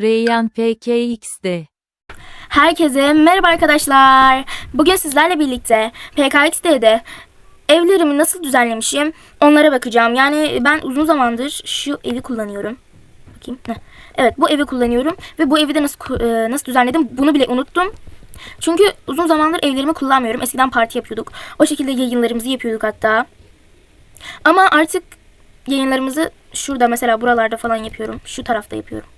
Reyyan PKX'de. Herkese merhaba arkadaşlar. Bugün sizlerle birlikte PKXD'de evlerimi nasıl düzenlemişim onlara bakacağım. Yani ben uzun zamandır şu evi kullanıyorum. Bakayım. Evet bu evi kullanıyorum ve bu evi de nasıl e, nasıl düzenledim bunu bile unuttum. Çünkü uzun zamandır evlerimi kullanmıyorum. Eskiden parti yapıyorduk. O şekilde yayınlarımızı yapıyorduk hatta. Ama artık yayınlarımızı şurada mesela buralarda falan yapıyorum. Şu tarafta yapıyorum.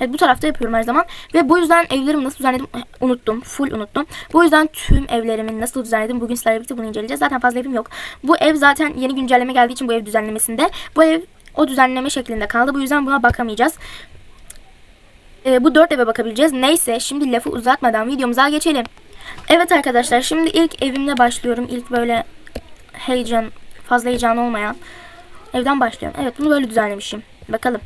Evet bu tarafta yapıyorum her zaman. Ve bu yüzden evlerimi nasıl düzenledim eh, unuttum. Full unuttum. Bu yüzden tüm evlerimin nasıl düzenledim bugün sizlerle birlikte bunu inceleyeceğiz. Zaten fazla evim yok. Bu ev zaten yeni güncelleme geldiği için bu ev düzenlemesinde. Bu ev o düzenleme şeklinde kaldı. Bu yüzden buna bakamayacağız. Ee, bu dört eve bakabileceğiz. Neyse şimdi lafı uzatmadan videomuza geçelim. Evet arkadaşlar şimdi ilk evimle başlıyorum. İlk böyle heyecan fazla heyecan olmayan evden başlıyorum. Evet bunu böyle düzenlemişim. Bakalım.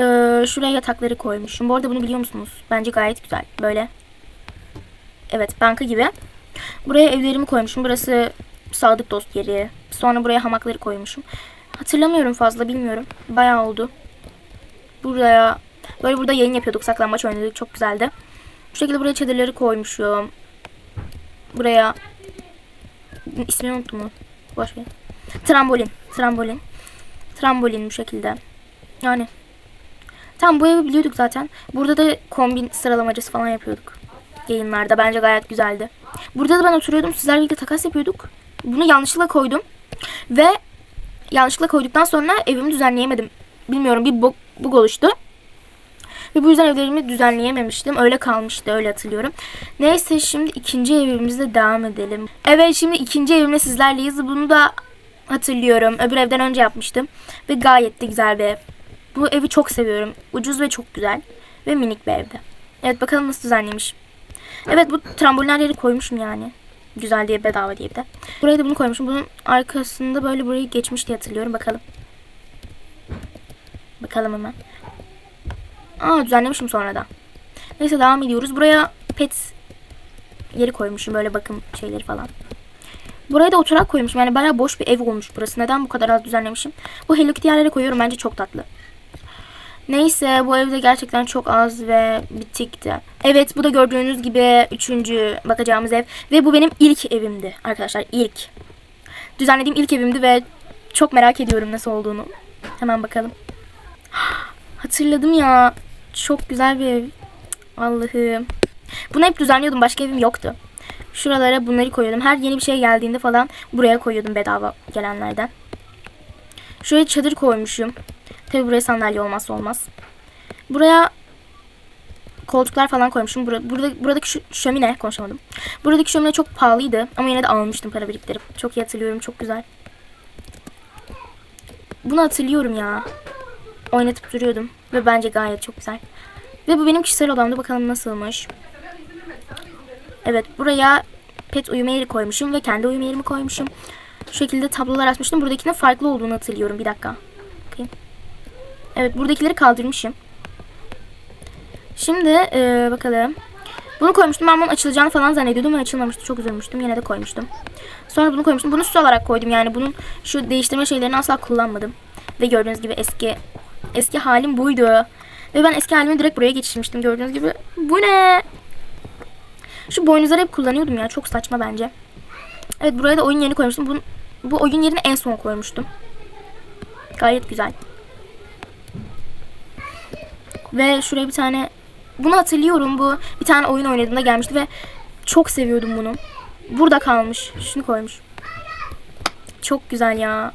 Ee, şuraya yatakları koymuşum. Bu arada bunu biliyor musunuz? Bence gayet güzel. Böyle. Evet banka gibi. Buraya evlerimi koymuşum. Burası sadık dost yeri. Sonra buraya hamakları koymuşum. Hatırlamıyorum fazla bilmiyorum. Bayağı oldu. Buraya böyle burada yayın yapıyorduk. Saklambaç oynadık. Çok güzeldi. Bu şekilde buraya çadırları koymuşum. Buraya ismini unuttum mu? Boş ver. Trambolin. Trambolin. Trambolin bu şekilde. Yani Tam bu evi biliyorduk zaten. Burada da kombin sıralamacısı falan yapıyorduk. Yayınlarda. Bence gayet güzeldi. Burada da ben oturuyordum. Sizlerle birlikte takas yapıyorduk. Bunu yanlışlıkla koydum. Ve yanlışlıkla koyduktan sonra evimi düzenleyemedim. Bilmiyorum bir bug, bug oluştu. Ve bu yüzden evlerimi düzenleyememiştim. Öyle kalmıştı öyle hatırlıyorum. Neyse şimdi ikinci evimizle devam edelim. Evet şimdi ikinci evimle sizlerleyiz. Bunu da hatırlıyorum. Öbür evden önce yapmıştım. Ve gayet de güzel bir ev. Bu evi çok seviyorum. Ucuz ve çok güzel. Ve minik bir evde. Evet bakalım nasıl düzenlemiş. Evet bu trambolinleri koymuşum yani. Güzel diye bedava diye bir de. Buraya da bunu koymuşum. Bunun arkasında böyle burayı geçmiş diye hatırlıyorum. Bakalım. Bakalım hemen. Aa düzenlemişim sonradan. Neyse devam ediyoruz. Buraya pet yeri koymuşum. Böyle bakım şeyleri falan. Buraya da oturak koymuşum. Yani bayağı boş bir ev olmuş burası. Neden bu kadar az düzenlemişim? Bu Hello yerlere koyuyorum. Bence çok tatlı. Neyse bu evde gerçekten çok az ve bitikti. Evet bu da gördüğünüz gibi üçüncü bakacağımız ev. Ve bu benim ilk evimdi arkadaşlar ilk. Düzenlediğim ilk evimdi ve çok merak ediyorum nasıl olduğunu. Hemen bakalım. Hatırladım ya. Çok güzel bir ev. Allah'ım. Bunu hep düzenliyordum. Başka evim yoktu. Şuralara bunları koyuyordum. Her yeni bir şey geldiğinde falan buraya koyuyordum bedava gelenlerden. Şuraya çadır koymuşum. Tabi buraya sandalye olmazsa olmaz. Buraya koltuklar falan koymuşum. Burada, burada, buradaki şu şömine konuşamadım. Buradaki şömine çok pahalıydı ama yine de almıştım para biriktirip. Çok iyi hatırlıyorum. Çok güzel. Bunu hatırlıyorum ya. Oynatıp duruyordum. Ve bence gayet çok güzel. Ve bu benim kişisel odamda. Bakalım nasılmış. Evet buraya pet uyuma yeri koymuşum ve kendi uyuma yerimi koymuşum. Şu şekilde tablolar açmıştım. Buradakinin farklı olduğunu hatırlıyorum. Bir dakika. Evet buradakileri kaldırmışım. Şimdi e, bakalım. Bunu koymuştum. Ben bunun açılacağını falan zannediyordum ve açılmamıştı. Çok üzülmüştüm. Yine de koymuştum. Sonra bunu koymuştum. Bunu süs olarak koydum. Yani bunun şu değiştirme şeylerini asla kullanmadım. Ve gördüğünüz gibi eski eski halim buydu. Ve ben eski halimi direkt buraya geçirmiştim. Gördüğünüz gibi. Bu ne? Şu boynuzları hep kullanıyordum ya. Çok saçma bence. Evet buraya da oyun yerini koymuştum. Bunu, bu oyun yerini en son koymuştum. Gayet güzel. Ve şuraya bir tane bunu hatırlıyorum bu bir tane oyun oynadığımda gelmişti ve çok seviyordum bunu. Burada kalmış. Şunu koymuş. Çok güzel ya.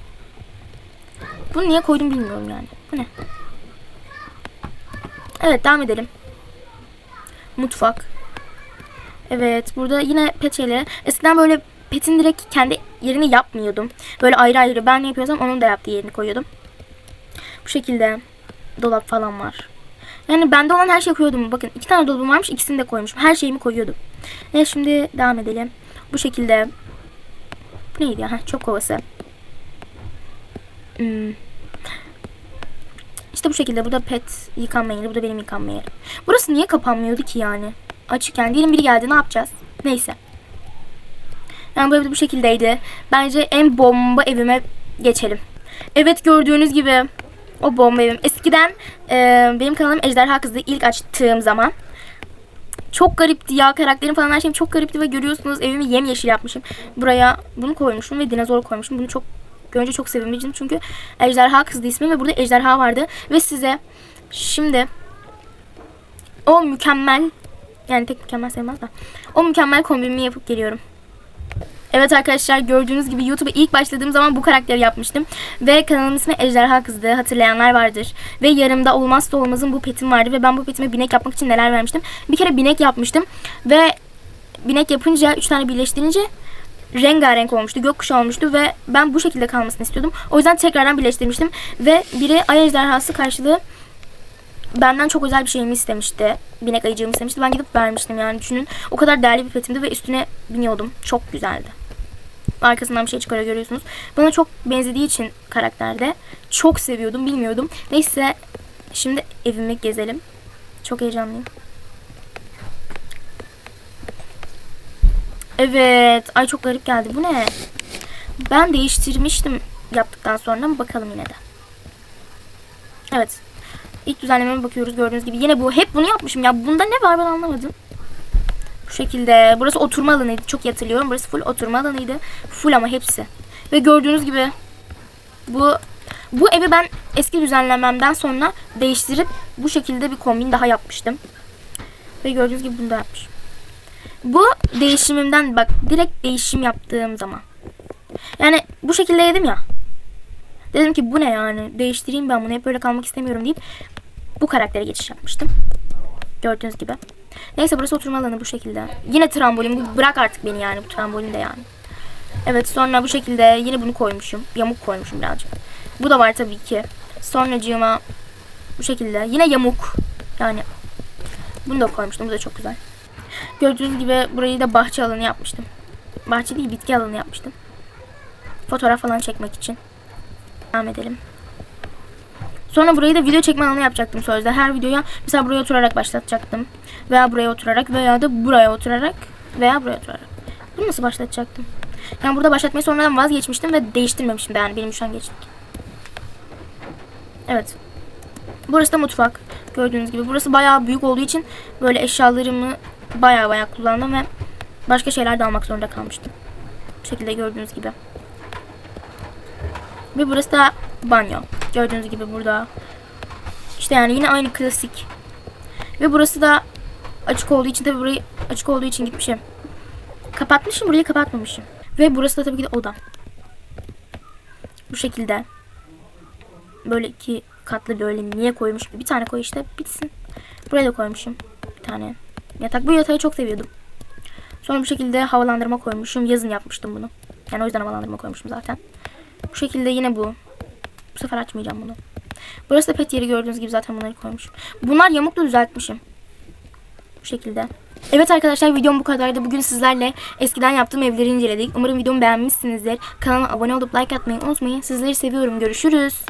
Bunu niye koydum bilmiyorum yani. Bu ne? Evet devam edelim. Mutfak. Evet burada yine pet şeyleri. Eskiden böyle petin direkt kendi yerini yapmıyordum. Böyle ayrı ayrı ben ne yapıyorsam onun da yaptığı yerini koyuyordum. Bu şekilde dolap falan var. Yani bende olan her şeyi koyuyordum. Bakın iki tane dolabım varmış ikisini de koymuşum. Her şeyimi koyuyordum. Evet şimdi devam edelim. Bu şekilde. Bu neydi ya? Heh, çöp kovası. Hmm. İşte bu şekilde. Bu da pet yıkanma yeri. Bu benim yıkanma yerim. Burası niye kapanmıyordu ki yani? Açıkken. Diyelim biri geldi ne yapacağız? Neyse. Yani bu evde bu şekildeydi. Bence en bomba evime geçelim. Evet gördüğünüz gibi O bomba evim. Eskiden e, benim kanalım Ejderha Kızı ilk açtığım zaman çok garipti ya karakterim falan her şeyim çok garipti ve görüyorsunuz evimi yemyeşil yapmışım. Buraya bunu koymuşum ve dinozor koymuşum. Bunu çok önce çok sevinmiştim çünkü Ejderha Kızı ismi ve burada ejderha vardı ve size şimdi o mükemmel yani tek mükemmel sayılmaz da o mükemmel kombinimi yapıp geliyorum. Evet arkadaşlar gördüğünüz gibi YouTube'a ilk başladığım zaman bu karakteri yapmıştım. Ve kanalımın ismi Ejderha Kızdı. Hatırlayanlar vardır. Ve yanımda olmazsa olmazım bu petim vardı. Ve ben bu petime binek yapmak için neler vermiştim. Bir kere binek yapmıştım. Ve binek yapınca 3 tane birleştirince rengarenk olmuştu. Gökkuşağı olmuştu ve ben bu şekilde kalmasını istiyordum. O yüzden tekrardan birleştirmiştim. Ve biri ay ejderhası karşılığı benden çok özel bir şeyimi istemişti. Binek ayıcığımı istemişti. Ben gidip vermiştim yani düşünün. O kadar değerli bir petimdi ve üstüne biniyordum. Çok güzeldi. Arkasından bir şey çıkarıyor görüyorsunuz. Bana çok benzediği için karakterde çok seviyordum bilmiyordum. Neyse şimdi evimi gezelim. Çok heyecanlıyım. Evet. Ay çok garip geldi. Bu ne? Ben değiştirmiştim yaptıktan sonra bakalım yine de. Evet. İlk düzenlememe bakıyoruz gördüğünüz gibi. Yine bu. Hep bunu yapmışım ya. Bunda ne var ben anlamadım. Bu şekilde. Burası oturma alanıydı. Çok iyi hatırlıyorum. Burası full oturma alanıydı. Full ama hepsi. Ve gördüğünüz gibi bu bu evi ben eski düzenlememden sonra değiştirip bu şekilde bir kombin daha yapmıştım. Ve gördüğünüz gibi bunu da yapmışım. Bu değişimimden bak direkt değişim yaptığım zaman. Yani bu şekilde yedim ya. Dedim ki bu ne yani değiştireyim ben bunu hep böyle kalmak istemiyorum deyip bu karaktere geçiş yapmıştım. Gördüğünüz gibi. Neyse burası oturma alanı bu şekilde. Yine trambolin. Bırak artık beni yani bu trambolin de yani. Evet sonra bu şekilde yine bunu koymuşum. Yamuk koymuşum birazcık. Bu da var tabii ki. Sonracığıma bu şekilde. Yine yamuk. Yani bunu da koymuştum. Bu da çok güzel. Gördüğünüz gibi burayı da bahçe alanı yapmıştım. Bahçe değil bitki alanı yapmıştım. Fotoğraf falan çekmek için. Devam edelim. Sonra burayı da video çekme alanı yapacaktım sözde. Her videoya mesela buraya oturarak başlatacaktım. Veya buraya oturarak veya da buraya oturarak veya buraya oturarak. Bunu nasıl başlatacaktım? Yani burada başlatmayı sonradan vazgeçmiştim ve değiştirmemiştim de yani benim şu an geçtik. Evet. Burası da mutfak. Gördüğünüz gibi. Burası bayağı büyük olduğu için böyle eşyalarımı bayağı bayağı kullandım ve başka şeyler de almak zorunda kalmıştım. Bu şekilde gördüğünüz gibi. Ve burası da banyo. Gördüğünüz gibi burada. İşte yani yine aynı klasik. Ve burası da açık olduğu için tabii burayı açık olduğu için gitmişim. Kapatmışım burayı kapatmamışım. Ve burası da tabii ki de odam. Bu şekilde. Böyle iki katlı böyle niye koymuş? Bir tane koy işte bitsin. Buraya da koymuşum. Bir tane yatak. Bu yatağı çok seviyordum. Sonra bu şekilde havalandırma koymuşum. Yazın yapmıştım bunu. Yani o yüzden havalandırma koymuşum zaten. Bu şekilde yine bu. Bu sefer açmayacağım bunu. Burası da pet yeri gördüğünüz gibi zaten bunları koymuşum. Bunlar yamukla düzeltmişim. Bu şekilde. Evet arkadaşlar videom bu kadardı. Bugün sizlerle eskiden yaptığım evleri inceledik. Umarım videomu beğenmişsinizdir. Kanalıma abone olup like atmayı unutmayın. Sizleri seviyorum. Görüşürüz.